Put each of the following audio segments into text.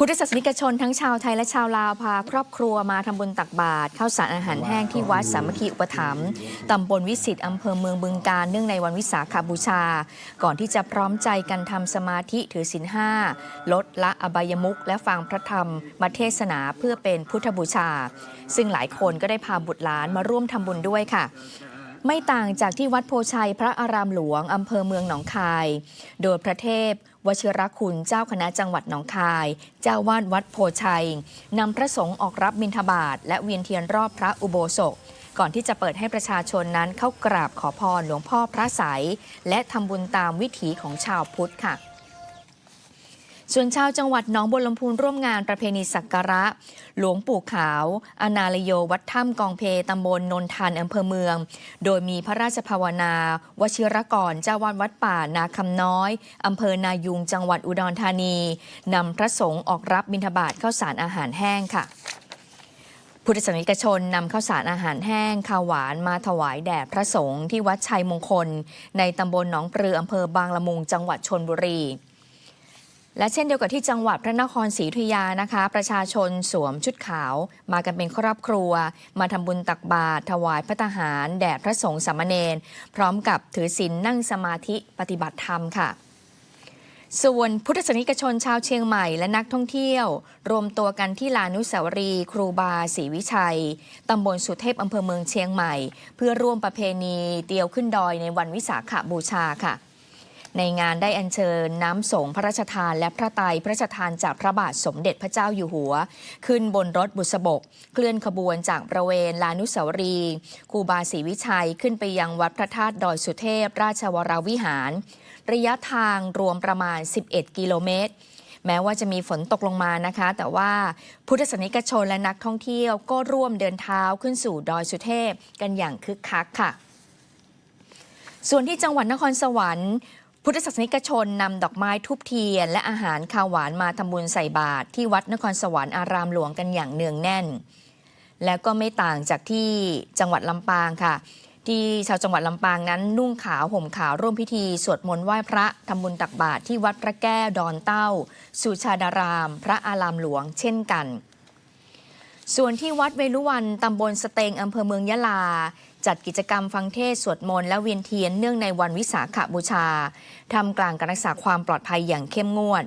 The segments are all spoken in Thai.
พุทธศาสนิกชนทั้งชาวไทยและชาวลาวพาครอบครัวมาทำบุญตักบาตรข้าวสารอาหารแห้งที่วัดสามัคคีอุปถัมภ์ตำบลวิสิตอำเภอเมืองบึงการเนื่องในวันวิสาขบูชา ก่อนที่จะพร้อมใจกันทำสมาธิถือศีลห้าลดละอบายมุขและฟังพระธรรมมาเทศนาเพื่อเป็นพุทธบูชา ซึ่งหลายคนก็ได้พาบุตรหลานมาร่วมทำบุญด้วยค่ะ ไม่ต่างจากที่วัดโพชัยพระอารามหลวงอำเภอเมืองหนองคาย โดยพระเทพวชิรคุณเจ้าคณะจังหวัดหนองคาย เจ้าวาดวัดโพชัยนำพระสงฆ์ออกรับบิณฑบาตและเวียนเทียนรอบพระอุโบสถก่อนที่จะเปิดให้ประชาชนนั้นเข้ากราบขอพรหลวงพ่อพระสายและทำบุญตามวิถีของชาวพุทธค่ะ ส่วนชาวจังหวัดหนองบัวลำพูร่วมงานประเพณีสักการะ หลวงปู่ขาว อนาลโยวัดถ้ำกองเพตำบลนนทันอำเภอเมือง โดยมีพระราชภาวนา วชิรกรเจ้าวาดวัดป่านาคำน้อยอำเภอนายุงจังหวัดอุดรธานีนำพระสงฆ์ออกรับบิณฑบาตข้าวสารอาหารแห้งค่ะพุทธศาสนิกชนนำข้าวสารอาหารแห้งข้าวหวานมาถวายแด่พระสงฆ์ที่วัดชัยมงคล ในตำบลหนองปลืออำเภอบางละมุงจังหวัดชนบุรี และเช่นเดียวกับที่จังหวัดพระนครศรีอยุธยานะคะ ประชาชนสวมชุดขาว มากันเป็นครอบครัว มาทำบุญตักบาตรถวายพระทหาร แด่พระสงฆ์สามเณรพร้อมกับถือศีลนั่งสมาธิปฏิบัติธรรมค่ะส่วนพุทธศนิกชนชาวเชียงใหม่และนักท่องเที่ยว รวมตัวกันที่ลานุสาวรีย์ครูบาศรีวิชัย ตำบลสุเทพอำเภอเมืองเชียงใหม่ เพื่อร่วมประเพณีเตียวขึ้นดอยในวันวิสาขบูชาค่ะ ในงานได้อัญเชิญน้ำสงฆ์พระราชทานและพระไตรพระราชทานจากพระบาทสมเด็จพระเจ้าอยู่หัว ขึ้นบนรถบุษบก เคลื่อนขบวนจากบริเวณลานุสาวรีย์ครูบาศรีวิชัยขึ้นไปยังวัดพระธาตุดอยสุเทพ ราชวรวิหาร ระยะทางรวมประมาณ 11 กิโลเมตรแม้ว่าจะมีฝนตกลงมานะคะ แต่ว่าพุทธศนิกชนและนักท่องเที่ยวก็ร่วมเดินเท้าขึ้นสู่ดอยสุเทพกันอย่างคึกคักค่ะ ส่วนที่จังหวัดนครสวรรค์ พุทธศาสนิกชนนำดอกไม้ทุบเทียน และอาหารข้าวหวานมาทำบุญใส่บาตรที่วัดนครสวรรค์อารามหลวงกันอย่างเนืองแน่น แล้วก็ไม่ต่างจากที่จังหวัดลำปางค่ะ ที่ชาวจังหวัดลำปางนั้นนุ่งขาวห่มขาวร่วมพิธี สวดมนต์ไหว้พระทำบุญตักบาตรที่วัดพระแก้วดอนเต้า สุชาดาราม พระอารามหลวง เช่นกันส่วนที่วัดเวลุวันตำบลสเตงอำเภอเมืองยะลา จัดกิจกรรมฟังเทศสวดมนต์และเวียนเทียนเนื่องในวันวิสาขบูชาทำกลางการรักษาความปลอดภัยอย่างเข้มงวด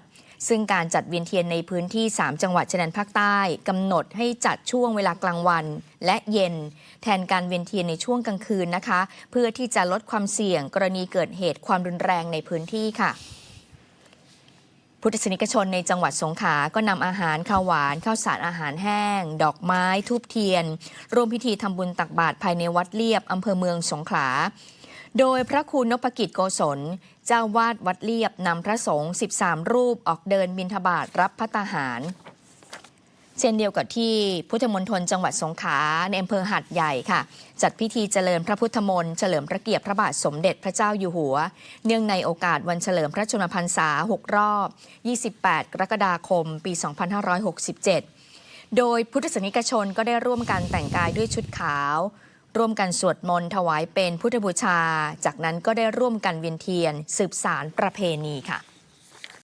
ซึ่งการจัดเวียนเทียนในพื้นที่ 3 จังหวัดชายแดนภาคใต้กำหนดให้จัดช่วงเวลากลางวัน และเย็น แทนการเวียนเทียนในช่วงกลางคืนนะคะ เพื่อที่จะลดความเสี่ยงกรณีเกิดเหตุความรุนแรงในพื้นที่ค่ะ พุทธศนิกชนในจังหวัดสงขลาก็นำอาหารข้าวหวานข้าวสารอาหารแห้ง ดอกไม้ทูบเทียน ร่วมพิธีทำบุญตักบาตรภายในวัดเลียบอำเภอเมืองสงขลา โดยพระครูนพกิจโกศล เจ้าวาดวัดเลียบนำพระสงฆ์ 13 รูปออกเดินบิณฑบาตรับพระตาหาร เช่นเดียวกับที่พุทธมณฑลจังหวัดสงขลาในอำเภอหัดใหญ่ค่ะ จัดพิธีเจริญพระพุทธมนต์เฉลิมพระเกียรติพระบาทสมเด็จพระเจ้าอยู่หัว เนื่องในโอกาสวันเฉลิมพระชนมพรรษา 6 รอบ 28 กรกฎาคม ปี 2567 โดยพุทธศนิกชนก็ได้ร่วมกันแต่งกายด้วยชุดขาว ร่วมกันสวดมนต์ถวายเป็นพุทธบูชา จากนั้นก็ได้ร่วมกันเวียนเทียน สืบสารประเพณีค่ะ